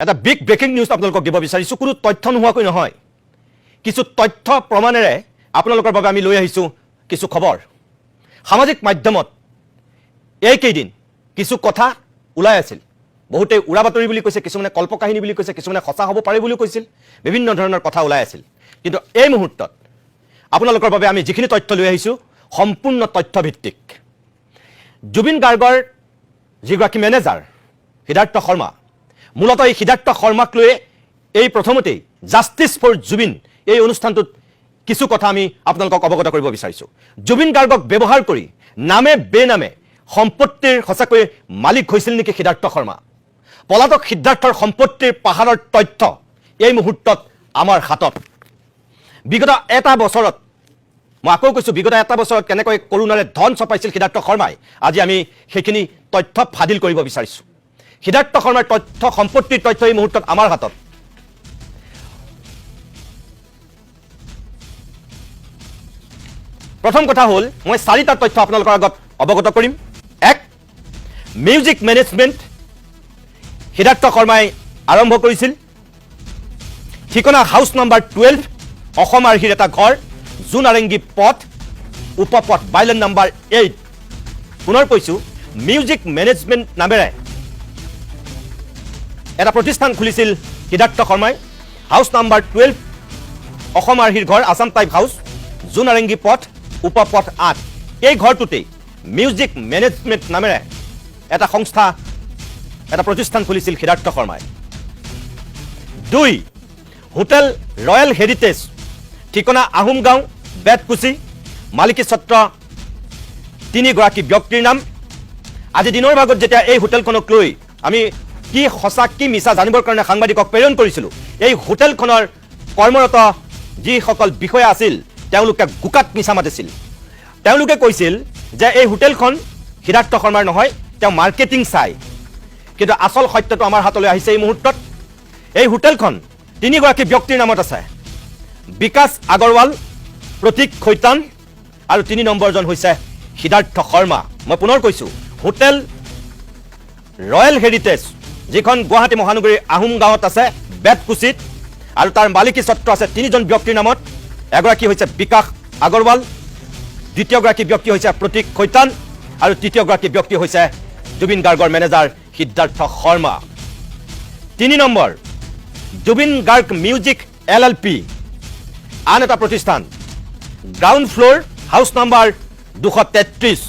এটা big breaking news আপোনালোকক দিব বিচাৰিছোঁ। কোনো তথ্য নোহোৱাকৈ নহয়। কিছু তথ্য প্ৰমাণেৰে আপোনালোকৰ বাবে আমি লৈ আহিছোঁ কিছু খবৰ। সামাজিক মাধ্যমত এইকেইদিন কিছু কথা ওলাই আছিল। বহুতে উৰা বাতৰি বুলি কৈছে, কিছুমানে কল্পকাহিনী বুলি কৈছে, কিছুমানে সঁচা হ'ব পাৰে বুলিও কৈছিল। বিভিন্ন ধৰণৰ কথা ওলাই আছিল। কিন্তু এই মুহূৰ্তত আপোনালোকৰ বাবে আমি যিখিনি তথ্য লৈ আহিছোঁ, সম্পূৰ্ণ তথ্যভিত্তিক। জুবিন গাৰ্গৰ যিগৰাকী মেনেজাৰ সিদ্ধাৰ্থ শৰ্মা মূলত এই সিদ্ধাৰ্থ শৰ্মাক লৈয়ে এই প্ৰথমতেই জাষ্টিছ ফৰ জুবিন এই অনুষ্ঠানটোত কিছু কথা আমি আপোনালোকক অৱগত কৰিব বিচাৰিছোঁ। জুবিন গাৰ্গক ব্যৱহাৰ কৰি নামে বেনামে সম্পত্তিৰ সঁচাকৈ মালিক হৈছিল নেকি সিদ্ধাৰ্থ শৰ্মা পলাতক সিদ্ধাৰ্থৰ সম্পত্তিৰ পাহাৰৰ তথ্য এই মুহূৰ্তত আমাৰ হাতত। বিগত এটা বছৰত, মই আকৌ কৈছোঁ, বিগত এটা বছৰত কেনেকৈ কৰোণাৰে ধন চপাইছিল সিদ্ধাৰ্থ শৰ্মাই আজি আমি সেইখিনি তথ্য ফাদিল কৰিব বিচাৰিছোঁ। সিদ্ধাৰ্থ শৰ্মাৰ তথ্য, সম্পত্তিৰ তথ্য এই মুহূৰ্তত আমাৰ হাতত। প্ৰথম কথা হ'ল, মই চাৰিটা তথ্য আপোনালোকৰ আগত অৱগত কৰিম। এক মিউজিক মেনেজমেণ্ট সিদ্ধাৰ্থ শৰ্মাই আৰম্ভ কৰিছিল। ঠিকনা হাউচ নাম্বাৰ টুৱেলভ অসম আৰ্হিৰ এটা ঘৰ জোন আৰেংগী পথ, উপপথ বাইলেন নাম্বাৰ এইট পুনৰ কৈছোঁ মিউজিক মেনেজমেণ্ট নামেৰে এটা প্ৰতিষ্ঠান খুলিছিল সিদ্ধাৰ্থ শৰ্মাই। হাউচ নাম্বাৰ টুৱেলভ, অসম আৰ্হিৰ ঘৰ আছাম টাইপ হাউচ জোন পথ উপপথ আঠ। এই ঘৰটোতেই মিউজিক মেনেজমেণ্ট নামেৰে এটা সংস্থা, এটা প্ৰতিষ্ঠান খুলিছিল সিদ্ধাৰ্থ শৰ্মাই। দুই, হোটেল ৰয়েল হেৰিটেজ, ঠিকনা আহোম গাঁও বেতকুচি মালিকী ছত্ৰ তিনিগৰাকী ব্যক্তিৰ নাম। আজি দিনৰ ভাগত যেতিয়া এই হোটেলখনক লৈ আমি কি সঁচা, কি মিছা জানিবৰ কাৰণে সাংবাদিকক প্ৰেৰণ কৰিছিলোঁ। এই হোটেলখনৰ কৰ্মৰত যিসকল বিষয়া আছিল, তেওঁলোকে গোকাত মিছা মাতিছিল। তেওঁলোকে কৈছিল যে এই হোটেলখন সিদ্ধাৰ্থ শৰ্মাৰ নহয়, তেওঁ মাৰ্কেটিং চাই। কিন্তু আচল সত্যটো আমাৰ হাতলৈ আহিছে এই মুহূৰ্তত। এই হোটেলখন তিনিগৰাকী ব্যক্তিৰ নামত আছে। বিকাশ আগৰৱাল, প্ৰতীক খৈতান আৰু তিনি নম্বৰজন হৈছে সিদ্ধাৰ্থ শৰ্মা। মই পুনৰ কৈছোঁ, হোটেল ৰয়েল হেৰিটেজ যিখন গুৱাহাটী মহানগৰীৰ আহোম গাঁৱত আছে বেতকুচিত আৰু তাৰ মালিকী স্বত্ব আছে তিনিজন ব্যক্তিৰ নামত। এগৰাকী হৈছে বিকাশ আগৰৱাল, দ্বিতীয়গৰাকী ব্যক্তি হৈছে প্ৰতীক খৈতান, আৰু তৃতীয়গৰাকী ব্যক্তি হৈছে জুবিন গাৰ্গৰ মেনেজাৰ সিদ্ধাৰ্থ শৰ্মা। তিনি number, Zubeen Garg music L L P. আন এটা প্ৰতিষ্ঠান, গ্ৰাউণ্ড ফ্ল'ৰ হাউচ নাম্বাৰ দুশ তেত্ৰিছ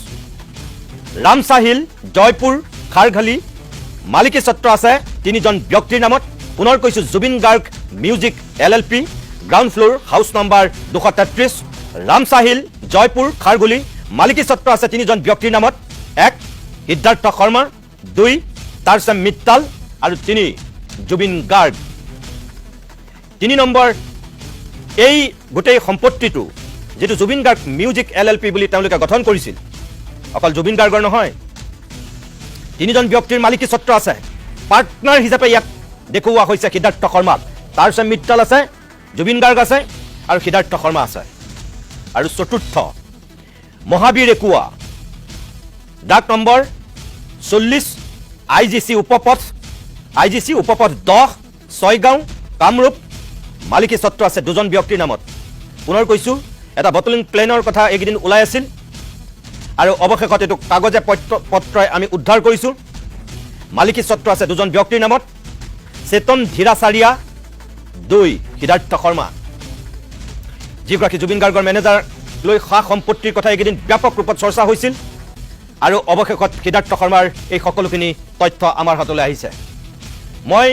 ৰামচাহিল জয়পুৰ, খাৰঘালি মালিকী স্বত্ব আছে, তিনিজন ব্যক্তিৰ নামত। পুনৰ কৈছোঁ Zubeen Garg, music L L P ground floor, house number দুশ তেত্ৰিছ ৰামচাহিল জয়পুৰ, খাৰগুলি। মালিকী স্বত্ব আছে, তিনিজন ব্যক্তিৰ নামত। এক, সিদ্ধাৰ্থ শৰ্মা। দুই, তাৰচেম মিত্তাল। আৰু তিনি, জুবিন গাৰ্গ। তিনি নম্বৰ, এই গোটেই সম্পত্তিটো, যিটো Zubeen Garg music L L P বুলি তেওঁলোকে গঠন কৰিছিল, অকল জুবিন গাৰ্গৰ নহয় তিনিজন ব্যক্তিৰ মালিকী স্বত্ব আছে। পাৰ্টনাৰ হিচাপে ইয়াত দেখুওৱা হৈছে সিদ্ধাৰ্থ শৰ্মাক তাৰপিছত মিত্তাল আছে, জুবিন গাৰ্গ আছে আৰু সিদ্ধাৰ্থ শৰ্মা আছে। আৰু চতুৰ্থ, মহাবীৰ একুৱা ডাক নম্বৰ চল্লিছ I G C উপপথ I G চি উপপথ দহ, ছয়গাঁও, কামৰূপ। মালিকী স্বত্ব আছে, দুজন ব্যক্তিৰ নামত। পুনৰ কৈছোঁ, এটা বটলিং প্লেনৰ কথা এইকেইদিন ওলাই আছিল। আৰু অৱশেষত এইটো কাগজে পত্ৰ পত্ৰই আমি উদ্ধাৰ কৰিছোঁ। মালিকী স্বত্ব আছে দুজন ব্যক্তিৰ নামত, চেতন ধীৰাচাৰিয়া, দুই সিদ্ধাৰ্থ শৰ্মা। যিগৰাকী জুবিন গাৰ্গৰ মেনেজাৰ লৈ সা সম্পত্তিৰ কথা এইকেইদিন ব্যাপক ৰূপত চৰ্চা হৈছিল আৰু অৱশেষত সিদ্ধাৰ্থ শৰ্মাৰ এই সকলোখিনি তথ্য আমাৰ হাতলৈ আহিছে। মই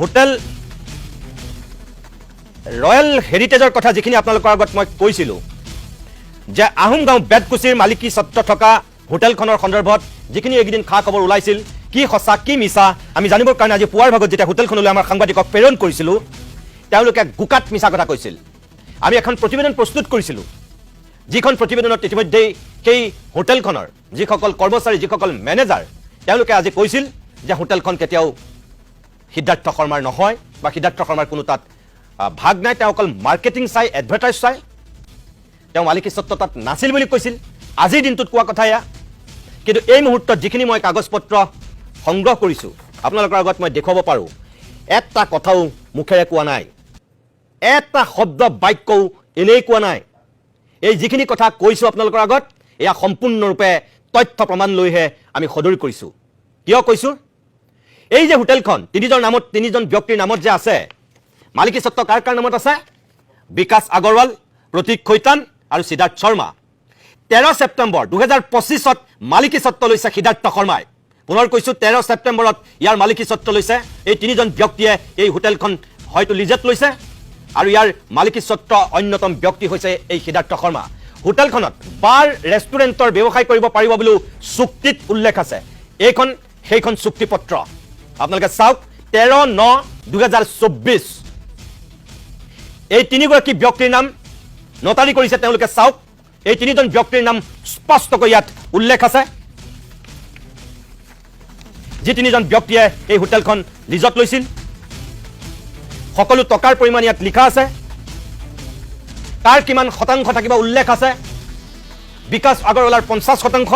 হোটেল ৰয়েল হেৰিটেজৰ কথা যিখিনি আপোনালোকৰ আগত মই কৈছিলোঁ যে আহোম গাঁও বেতকুচিৰ মালিকী স্বত্ব থকা হোটেলখনৰ সন্দৰ্ভত যিখিনি এইকেইদিন খা খবৰ ওলাইছিল কি সঁচা কি মিছা আমি জানিবৰ কাৰণে আজি পুৱাৰ ভাগত যেতিয়া হোটেলখনলৈ আমাৰ সাংবাদিকক প্ৰেৰণ কৰিছিলোঁ তেওঁলোকে গোকাত মিছা কথা কৈছিল। আমি এখন প্ৰতিবেদন প্ৰস্তুত কৰিছিলোঁ। যিখন প্ৰতিবেদনত ইতিমধ্যেই সেই হোটেলখনৰ যিসকল কৰ্মচাৰী যিসকল মেনেজাৰ তেওঁলোকে আজি কৈছিল যে হোটেলখন কেতিয়াও সিদ্ধাৰ্থ শৰ্মাৰ নহয় বা সিদ্ধাৰ্থ শৰ্মাৰ কোনো তাত আহ, ভাগ নাই তেওঁ অকল মাৰ্কেটিং চাই এডভাৰটাইজ চাই। তেওঁ মালিকী স্বত্ব তাত নাছিল বুলি কৈছিল। আজিৰ দিনটোত কোৱা কথা এয়া। কিন্তু এই মুহূৰ্তত যিখিনি মই কাগজ পত্ৰ সংগ্ৰহ কৰিছোঁ আপোনালোকৰ আগত মই দেখুৱাব পাৰোঁ। এটা কথাও মুখেৰে কোৱা নাই। এটা শব্দ বাক্যও এনেই কোৱা নাই। এই যিখিনি কথা কৈছোঁ আপোনালোকৰ আগত এয়া সম্পূৰ্ণৰূপে তথ্য প্ৰমাণ লৈহে আমি সদৰি কৰিছোঁ। কিয় কৈছোঁ? এই যে হোটেলখন তিনিজন নামত তিনিজন ব্যক্তিৰ নামত যে আছে মালিকী স্বত্ব কাৰ কাৰ নামত আছে? বিকাশ আগৰৱাল, প্ৰতীক খৈতান আৰু সিদ্ধাৰ্থ শৰ্মা। তেৰ ছেপ্টেম্বৰ দুহেজাৰ পঁচিছত মালিকী স্বত্ব লৈছে সিদ্ধাৰ্থ শৰ্মাই। পুনৰ কৈছোঁ, তেৰ ছেপ্টেম্বৰত ইয়াৰ মালিকী স্বত্ব লৈছে। এই তিনিজন ব্যক্তিয়ে এই হোটেলখন হয়তো লিজত লৈছে। আৰু ইয়াৰ মালিকী স্বত্ব অন্যতম ব্যক্তি হৈছে এই সিদ্ধাৰ্থ শৰ্মা। হোটেলখনত বাৰ, ৰেষ্টুৰেণ্টৰ ব্যৱসায় কৰিব পাৰিব বুলিও চুক্তিত উল্লেখ আছে। এইখন, সেইখন চুক্তিপত্ৰ। আপোনালোকে চাওক, তেৰ ন দুহেজাৰ চৌব্বিছ এই তিনিগৰাকী ব্যক্তিৰ নাম নটাৰী কৰিছে, তেওঁলোকে চাওক। এই তিনিজন ব্যক্তিৰ নাম স্পষ্টকৈ ইয়াত উল্লেখ আছে। যি তিনিজন ব্যক্তিয়ে এই হোটেলখন লিজত লৈছিল, সকলো টকাৰ পৰিমাণ ইয়াত লিখা আছে। তাৰ কিমান শতাংশ থাকিব উল্লেখ আছে। বিকাশ আগৰৱালাৰ পঞ্চাছ শতাংশ।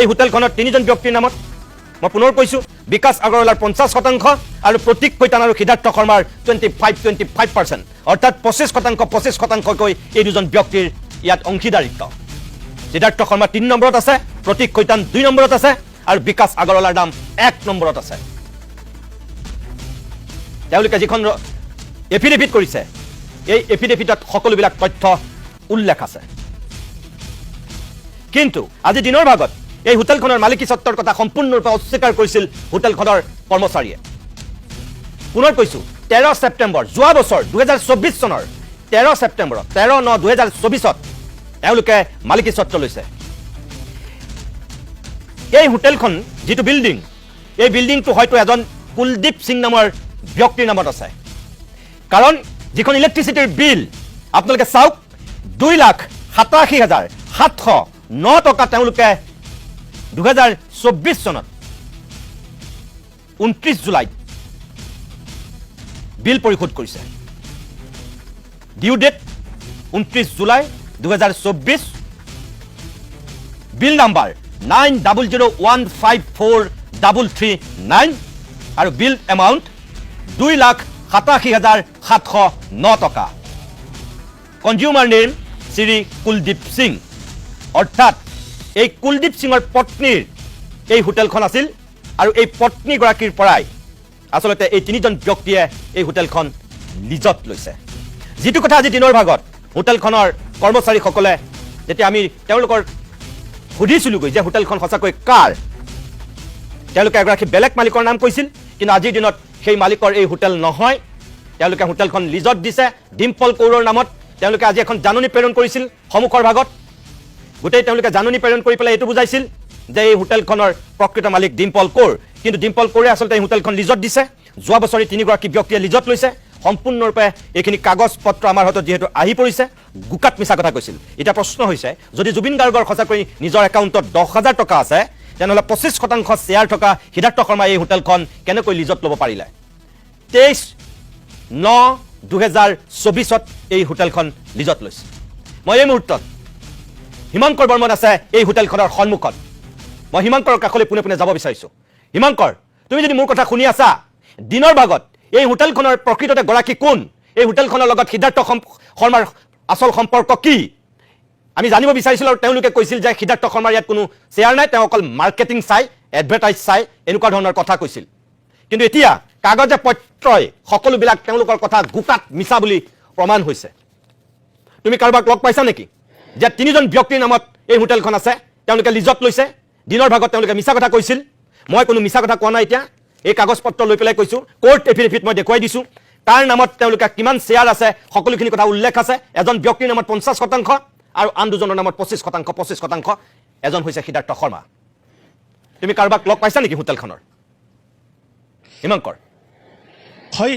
এই হোটেলখনত তিনিজন ব্যক্তিৰ নামত মই পুনৰ কৈছোঁ, বিকাশ আগৰৱালাৰ পঞ্চাছ শতাংশ আৰু প্ৰতীক কৈতান আৰু সিদ্ধাৰ্থ শৰ্মাৰ twenty five twenty five percent অৰ্থাৎ পঁচিছ শতাংশ, পঁচিছ শতাংশকৈ এই দুজন ব্যক্তিৰ ইয়াত অংশীদাৰিত্ব। সিদ্ধাৰ্থ শৰ্মা তিনি নম্বৰত আছে, প্ৰতীক কৈতান দুই নম্বৰত আছে আৰু বিকাশ আগৰৱালাৰ নাম এক নম্বৰত আছে। তেওঁলোকে যিখন এফিডেভিট কৰিছে, এই এফিডেভিটত সকলোবিলাক তথ্য উল্লেখ আছে। কিন্তু আজি দিনৰ ভাগত এই হোটেলখনৰ মালিকী স্বত্বৰ কথা সম্পূৰ্ণৰূপে অস্বীকাৰ কৰিছিল হোটেলখনৰ কৰ্মচাৰীয়ে। পুনৰ কৈছোঁ, তেৰ ছেপ্টেম্বৰ, যোৱা বছৰ দুহেজাৰ চৌব্বিছ চনৰ, তেৰ ছেপ্টেম্বৰত, তেৰ ন দুহেজাৰ চৌবিছত তেওঁলোকে মালিকী স্বত্ব লৈছে। এই হোটেলখন, যিটো বিল্ডিং, এই বিল্ডিংটো হয়তো এজন কুলদীপ সিং নামৰ ব্যক্তিৰ নামত আছে। কাৰণ, যিখন ইলেক্ট্ৰিচিটিৰ বিল, আপোনালোকে চাওক, দুই লাখ সাতাশী হাজাৰ সাতশ ন টকা তেওঁলোকে দুহেজাৰ চৌব্বিছ চনত ঊনত্ৰিছ জুলাইত বিল পৰিশোধ কৰিছে। ডিউ ডেট ঊনত্ৰিছ জুলাই দুহেজাৰ চৌব্বিছ bill number nine double zero' one five four double three nine আৰু বিল এমাউণ্ট দুই লাখ সাতাশী হাজাৰ সাতশ ন টকা। Consumer name Shri Kuldeep Singh. অৰ্থাৎ এই কুলদীপ সিঙৰ পত্নীৰ এই হোটেলখন আছিল আৰু এই পত্নীগৰাকীৰ পৰাই আচলতে এই তিনিজন ব্যক্তিয়ে এই হোটেলখন লিজত লৈছে। যিটো কথা আজি দিনৰ ভাগত হোটেলখনৰ কৰ্মচাৰীসকলে, যেতিয়া আমি তেওঁলোকৰ সুধিছিলোঁগৈ যে হোটেলখন সঁচাকৈ কাৰ, তেওঁলোকে এগৰাকী বেলেগ মালিকৰ নাম কৈছিল, কিন্তু আজিৰ দিনত সেই মালিকৰ এই হোটেল নহয়। তেওঁলোকে হোটেলখন লিজত দিছে, ডিম্পল কৌৰৰ নামত। তেওঁলোকে আজি এখন জাননী প্ৰেৰণ কৰিছিল সন্মুখৰ ভাগত। গোটেই তেওঁলোকে জাননী প্ৰেৰণ কৰি পেলাই এইটো বুজাইছিল যে এই হোটেলখনৰ প্ৰকৃত মালিক ডিম্পল কৌৰ কিন্তু ডিম্পল কৌৰে আচলতে এই হোটেলখন লিজত দিছে। যোৱা বছৰে তিনিগৰাকী ব্যক্তিয়ে লিজত লৈছে। সম্পূৰ্ণৰূপে এইখিনি কাগজ পত্ৰ আমাৰ হাতত যিহেতু আহি পৰিছে গোকাত মিছা কথা কৈছিল। এতিয়া প্ৰশ্ন হৈছে যদি জুবিন গাৰ্গৰ সঁচাকৈ নিজৰ একাউণ্টত দহ হাজাৰ টকা আছে তেনেহ'লে পঁচিছ শতাংশ শ্বেয়াৰ থকা সিদ্ধাৰ্থ শৰ্মাই এই হোটেলখন কেনেকৈ লিজত ল'ব পাৰিলে? তেইছ ন দুহেজাৰ চৌবিছত এই হোটেলখন লিজত লৈছে। মই এই মুহূৰ্তত হিমাংকৰ বৰ্মন আছে এই হোটেলখনৰ সন্মুখত। মই হিমাংকৰৰ কাষলৈ পোনে পোনে যাব বিচাৰিছোঁ। হিমাংকৰ, তুমি যদি মোৰ কথা শুনি আছা, দিনৰ ভাগত এই হোটেলখনৰ প্ৰকৃততে গৰাকী কোন? এই হোটেলখনৰ লগত সিদ্ধাৰ্থ শৰ্মাৰ আচল সম্পৰ্ক কি? আমি জানিব বিচাৰিছিলোঁ আৰু তেওঁলোকে কৈছিল যে সিদ্ধাৰ্থ শৰ্মাৰ ইয়াত কোনো শ্বেয়াৰ নাই, তেওঁ অকল মাৰ্কেটিং চাই এডভাৰটাইজ চাই, এনেকুৱা ধৰণৰ কথা কৈছিল। কিন্তু এতিয়া, কাগজে পত্ৰই সকলোবিলাক তেওঁলোকৰ কথা গোটাত মিছা বুলি প্ৰমাণ হৈছে। তুমি কাৰোবাক লগ পাইছা নেকি? যে তিনিজন ব্যক্তিৰ নামত এই হোটেলখন আছে, তেওঁলোকে লিজত লৈছে। দিনৰ ভাগত তেওঁলোকে মিছা কথা কৈছিল। মই কোনো মিছা কথা কোৱা নাই এতিয়া। এই কাগজ পত্ৰ লৈ পেলাই কৈছোঁ। কোৰ্ট এফিডেভিট মই দেখুৱাই দিছোঁ। তাৰ নামত তেওঁলোকে কিমান শ্বেয়াৰ আছে, সকলোখিনি কথা উল্লেখ আছে। এজন ব্যক্তিৰ নামত পঞ্চাছ শতাংশ আৰু আন দুজনৰ নামত পঁচিছ শতাংশ পঁচিছ শতাংশ। এজন হৈছে সিদ্ধাৰ্থ শৰ্মা। তুমি কাৰোবাক লগ পাইছা নেকি হোটেলখনৰ? হিমাংকৰ। হয়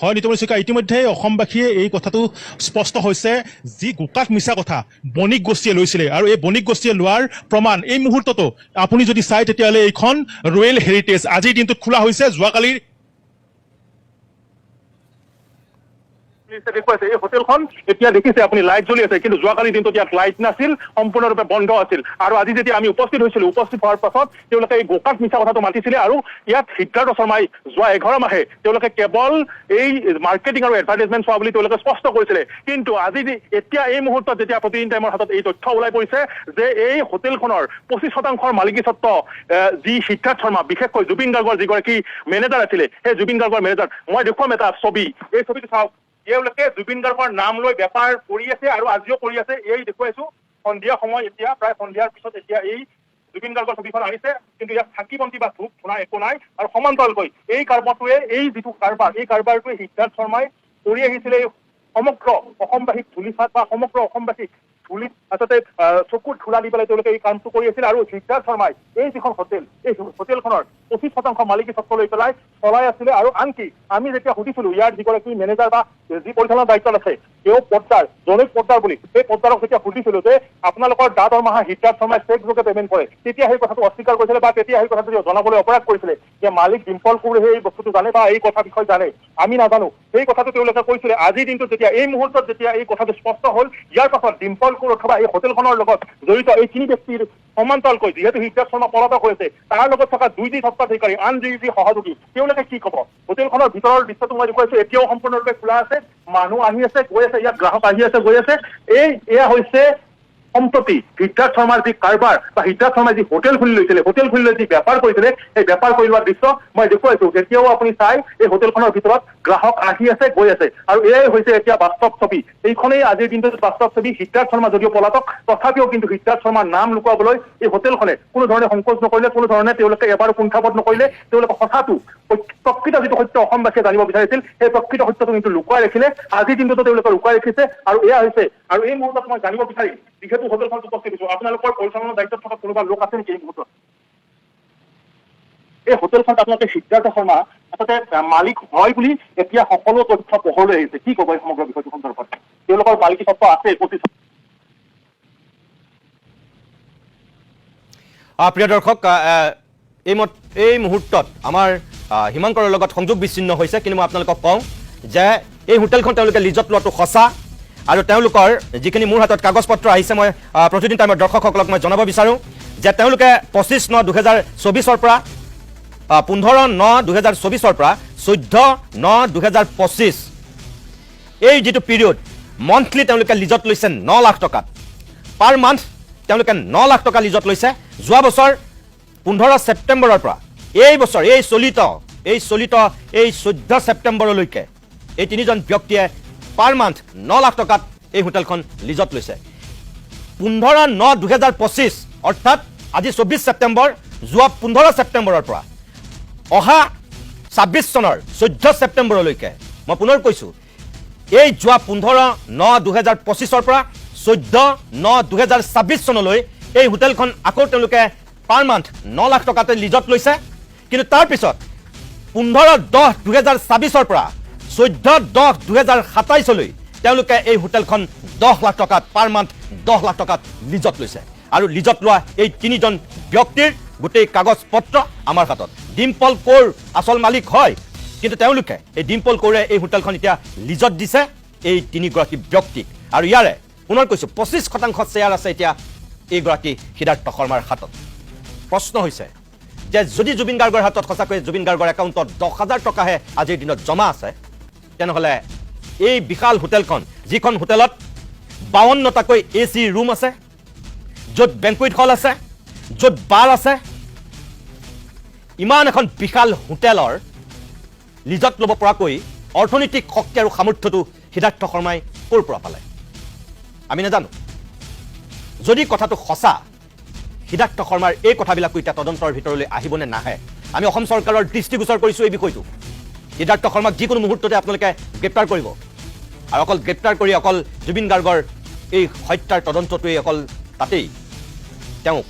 হয় নিতমণি শইকীয়া ইতিমধ্যে অসমবাসীয়ে এই কথাটো স্পষ্ট হৈছে, যি গোকাক মিছা কথা, বণিক গোষ্ঠীয়ে লৈছিলে। আৰু এই বণিক গোষ্ঠীয়ে লোৱাৰ প্ৰমাণ এই মুহূৰ্ততো, আপুনি যদি চাই তেতিয়াহ'লে এইখন ৰয়েল হেৰিটেজ আজিৰ দিনটোত খোলা হৈছে, যোৱাকালিৰ পুলিচে এই হোটেলখন এতিয়া দেখিছে আপুনি লাইট জ্বলি আছে, কিন্তু যোৱাকালি দিনটোত ইয়াত লাইট নাছিল, সম্পূৰ্ণৰূপে বন্ধ আছিল। আৰু আজি যেতিয়া আমি উপস্থিত হৈছিলো, উপস্থিত হোৱাৰ পাছত তেওঁলোকে এই গোকাক মিছা কথাটো মাতিছিলে আৰু ইয়াত সিদ্ধাৰ্থ শৰ্মাই যোৱা এঘাৰ মাহে তেওঁলোকে কেৱল এই মাৰ্কেটিং আৰু এডভাৰটাইজমেণ্ট চোৱা বুলি তেওঁলোকে স্পষ্ট কৰিছিলে। কিন্তু আজি এতিয়া এই মুহূৰ্তত যেতিয়া প্ৰতিদিন টাইমৰ হাতত এই তথ্য ওলাই পৰিছে যে এই হোটেলখনৰ পঁচিছ শতাংশৰ মালিকী স্বত্ব যি সিদ্ধাৰ্থ শৰ্মা, বিশেষকৈ জুবিন গাৰ্গৰ যিগৰাকী মেনেজাৰ আছিলে, সেই জুবিন গাৰ্গৰ মেনেজাৰ মই দেখুৱাম এটা ছবি। এই ছবিটো চাওক। তেওঁলোকে জুবিন গাৰ্গৰ নাম লৈ বেপাৰ কৰি আছে আৰু আজিও কৰি আছে এই দেখুৱাইছো। সন্ধিয়া সময় এতিয়া প্ৰায় সন্ধিয়াৰ পিছত এতিয়া এই জুবিন গাৰ্গৰ ছবিখন আহিছে কিন্তু ইয়াত চাকি বন্তি বা ধূপ ধূনা একো নাই আৰু সমান্তৰালকৈ এই কাৰবাৰটোৱে এই যিটো কাৰবাৰ এই কাৰবাৰটোৱে সিদ্ধাৰ্থ শৰ্মাই কৰি আহিছিলে এই সমগ্ৰ অসমবাসীক ধূলিফাট বা সমগ্ৰ অসমবাসীক ধূলিত আচলতে চকুত ধূলা দি পেলাই তেওঁলোকে এই কামটো কৰি আছিল আৰু সিদ্ধাৰ্থ শৰ্মাই এই যিখন হোটেল এই হোটেলখনৰ পঁচিছ শতাংশ মালিকী স্বত্ব লৈ পেলাই চলাই আছিলে আৰু আনকি আমি যেতিয়া সুধিছিলো ইয়াৰ যিগৰাকী মেনেজাৰ বা যি পৰিচালনা দায়িত্বত আছে তেওঁ পদ্মাৰ জনৈক পদ্মাৰ বুলি সেই পদ্মাৰক যেতিয়া সুধিছিলো যে আপোনালোকৰ দা দৰমহা সিদ্ধাৰ্থ শৰ্মাই চেক যোগে পেমেণ্ট কৰে তেতিয়া সেই কথাটো অস্বীকাৰ কৰিছিলে বা তেতিয়া সেই কথাটো জনাবলৈ অপৰাধ কৰিছিলে যে মালিক ডিম্পল কোঁৱৰে এই বস্তুটো জানে বা এই কথা বিষয়ে জানে আমি নাজানো। সেই কথাটো তেওঁলোকে কৈছিলে আজিৰ দিনটোত যেতিয়া এই মুহূৰ্তত যেতিয়া এই কথাটো স্পষ্ট হ'ল ইয়াৰ পাছত ডিম্পল কোঁৱৰ অথবা এই হোটেলখনৰ লগত জড়িত এই তিনি ব্যক্তিৰ সমান্তৰালকৈ যিহেতু সিদ্ধাৰ্থ শৰ্মা পলাতক হৈছে তাৰ লগত থকা দুই যি স্বত্বাধিকাৰী আন যি যি সহযোগী তেওঁলোকে কি ক'ব? হোটেলখনৰ ভিতৰৰ দৃশ্যটো মই দেখুৱাইছো এতিয়াও সম্পূৰ্ণৰূপে খোলা আছে মানুহ আহি আছে গৈ আছে ইয়াত গ্ৰাহক আহি আছে গৈ আছে। এই এয়া হৈছে সম্প্ৰতি সিদ্ধাৰ্থ শৰ্মাৰ যি কাৰবাৰ বা সিদ্ধাৰ্থ শৰ্মাই যি হোটেল খুলি লৈছিলে, হোটেল খুলি লৈ যি বেপাৰ কৰিছিলে, সেই বেপাৰ কৰি লোৱাৰ দৃশ্য মই দেখুৱাইছো। এতিয়াও আপুনি চাই এই হোটেলখনৰ ভিতৰত গ্ৰাহক আহি আছে, গৈ আছে। আৰু এয়াই হৈছে এতিয়া বাস্তৱ ছবি। এইখনেই আজিৰ দিনটোত বাস্তৱ ছবি সিদ্ধাৰ্থ শৰ্মা যদিও পলাতক, তথাপিও কিন্তু সিদ্ধাৰ্থ শৰ্মাৰ নাম লুকুৱাবলৈ এই হোটেলখনে কোনো ধৰণে সংকোচ নকৰিলে, কোনো ধৰণে তেওঁলোকে এবাৰো কুণ্ঠাবোধ নকৰিলে তেওঁলোকে সঁচাটো প্ৰকৃত যিটো সত্য অসমবাসীয়ে জানিব বিচাৰিছিল, সেই প্ৰকৃত সত্যটো কিন্তু লুকুৱাই ৰাখিলে। আজিৰ দিনটোতো তেওঁলোকে লুকুৱাই ৰাখিছে আৰু এয়া হৈছে আৰু এই মুহূৰ্তত মই জানিব বিচাৰিম, যিহেতু হোটেলখনত উপস্থিত হৈছো আপোনালোকৰ পৰিচালনাৰ দায়িত্বত থকা কোনোবা লোক আছে নেকি এই মুহূৰ্তত এই হোটেলখনত আপোনালোকে সিদ্ধাৰ্থ শৰ্মা আচলতে মালিক হয় বুলি এতিয়া সকলো তথ্য পোহৰলৈ আহিছে। কি ক'ব এই সমগ্ৰ বিষয়টো সন্দৰ্ভত? তেওঁলোকৰ মালিকী স্বত্ব আছে আহ, প্ৰিয় দৰ্শক এই এই মুহূৰ্তত আমাৰ হিমাংকৰৰ লগত সংযোগ বিচ্ছিন্ন হৈছে কিন্তু মই আপোনালোকক কওঁ যে এই হোটেলখন তেওঁলোকে লিজত লোৱাটো সঁচা। আৰু তেওঁলোকৰ যিখিনি মোৰ হাতত কাগজ পত্ৰ আহিছে, মই প্ৰতিদিন টাইমৰ দৰ্শকসকলক মই জনাব বিচাৰোঁ যে তেওঁলোকে পঁচিছ ন দুহেজাৰ চৌবিছৰ পৰা পোন্ধৰ ন দুহেজাৰ চৌবিছৰ পৰা, চৈধ্য ন দুহেজাৰ পঁচিছ এই যিটো পিৰিয়ড মন্থলি তেওঁলোকে লিজত লৈছে ন লাখ টকাত পাৰ মান্থ তেওঁলোকে ন লাখ টকা লিজত লৈছে। যোৱা বছৰ পোন্ধৰ ছেপ্টেম্বৰৰ পৰা, এই বছৰ, এই চলিত এই চলিত, এই চৈধ্য ছেপ্টেম্বৰলৈকে এই তিনিজন ব্যক্তিয়ে পাৰ মান্থ ন লাখ টকাত এই হোটেলখন লিজত লৈছে। পোন্ধৰ ন দুহেজাৰ পঁচিছ, অৰ্থাৎ আজি চৌব্বিছ ছেপ্টেম্বৰ, যোৱা পোন্ধৰ ছেপ্টেম্বৰৰ পৰা। অহা ছাব্বিছ চনৰ চৈধ্য ছেপ্টেম্বৰলৈকে, মই পুনৰ কৈছোঁ, এই যোৱা পোন্ধৰ ন দুহেজাৰ পঁচিছৰ পৰা চৈধ্য ন দুহেজাৰ ছাব্বিছ চনলৈ এই হোটেলখন আকৌ তেওঁলোকে পাৰ মান্থ ন লাখ টকাতে লিজত লৈছে। কিন্তু তাৰপিছত পোন্ধৰ দহ দুহেজাৰ ছাব্বিছৰ পৰা চৈধ্য দহ দুহেজাৰ সাতাইছলৈ তেওঁলোকে এই হোটেলখন দহ লাখ টকাত পাৰ মান্থ দহ লাখ টকাত লিজত লৈছে। আৰু লিজত লোৱা এই তিনিজন ব্যক্তিৰ গোটেই কাগজ পত্ৰ আমাৰ হাতত। ডিম্পল কৌৰ আচল মালিক হয়, কিন্তু তেওঁলোকে এই ডিম্পল কৌৰে এই হোটেলখন এতিয়া লিজত দিছে এই তিনিগৰাকী ব্যক্তিক। আৰু ইয়াৰে পুনৰ কৈছোঁ, পঁচিছ শতাংশ শ্বেয়াৰ আছে এতিয়া এইগৰাকী সিদ্ধাৰ্থ শৰ্মাৰ হাতত। প্ৰশ্ন হৈছে যে যদি জুবিন গাৰ্গৰ হাতত সঁচাকৈয়ে জুবিন গাৰ্গৰ একাউণ্টত দহ হাজাৰ টকাহে আজিৰ দিনত জমা আছে তেনেহ'লে এই বিশাল হোটেলখন যিখন হোটেলত বাৱন্নটাকৈ এ চি ৰুম আছে য'ত বেংকুইট হল আছে য'ত বাৰ আছে ইমান এখন বিশাল হোটেলৰ লিজত ল'ব পৰাকৈ অৰ্থনৈতিক শক্তি আৰু সামৰ্থ্যটো সিদ্ধাৰ্থ শৰ্মাই ক'ৰ পৰা পালে? আমি নাজানো। যদি কথাটো সঁচা সিদ্ধাৰ্থ শৰ্মাৰ এই কথাবিলাকো এতিয়া তদন্তৰ ভিতৰলৈ আহিবনে নাহে আমি অসম চৰকাৰৰ দৃষ্টিগোচৰ কৰিছোঁ এই বিষয়টো। সিদ্ধাৰ্থ শৰ্মাক যিকোনো মুহূৰ্ততে আপোনালোকে গ্ৰেপ্তাৰ কৰিব। আৰু অকল গ্ৰেপ্তাৰ কৰি অকল জুবিন গাৰ্গৰ এই হত্যাৰ তদন্তটোৱেই অকল তাতেই। তেওঁক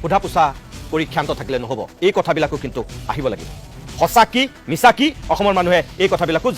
সোধা পোছা কৰি ক্ষান্ত থাকিলে নহ'ব। এই কথাবিলাকো কিন্তু আহিব লাগিব। সঁচা কি, মিছা কি, অসমৰ মানুহে এই কথাবিলাকো